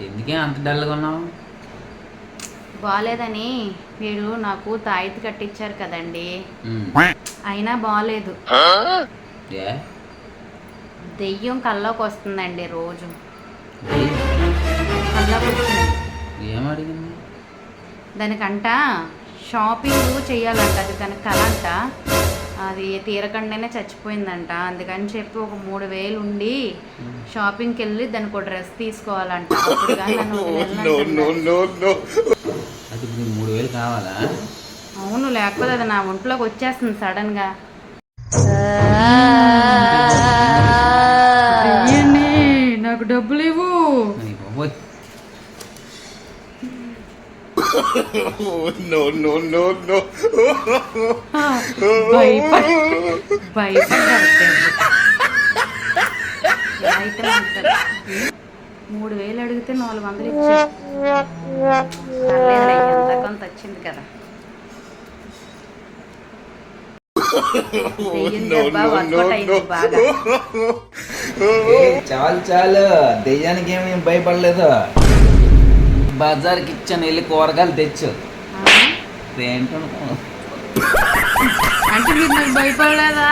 ఎందుకే అంత డల్గా ఉన్నావు? బాగాలేదని మీరు నాకు తాయితీ కట్టించారు కదండి. అయినా బాగాలేదు ఏ? దెయ్యం కల్లోకి వస్తుందండి రోజు? కల్లోకి దానికంట షాపింగ్ చేయాలంట అది దాని కళ అంట అది తీరకుండానే చచ్చిపోయిందంట. అందుకని చెప్పి ఒక మూడు వేలు ఉండి షాపింగ్కి వెళ్ళి దానికి ఒక డ్రెస్ తీసుకోవాలంట. మూడు వేలు కావాలా? అవును లేకపోతే అది నా ఒంట్లోకి వచ్చేస్తుంది సడన్గా నాకు డబ్బులు భయపడ్డాడు ఎలా అయితే అంటారు. మూడు వేలు అడిగితే నాలుగు వందలు ఇచ్చా పర్లేదులే, ఎంత కొంత వచ్చింది కదా. చాలు చాలు. దెయ్యానికి ఏమీ భయపడలేదు? బజార్కి ఇచ్చాను వెళ్ళి కూరగాయలు తెచ్చు. అంటే మీరు నాకు భయపడలేదా?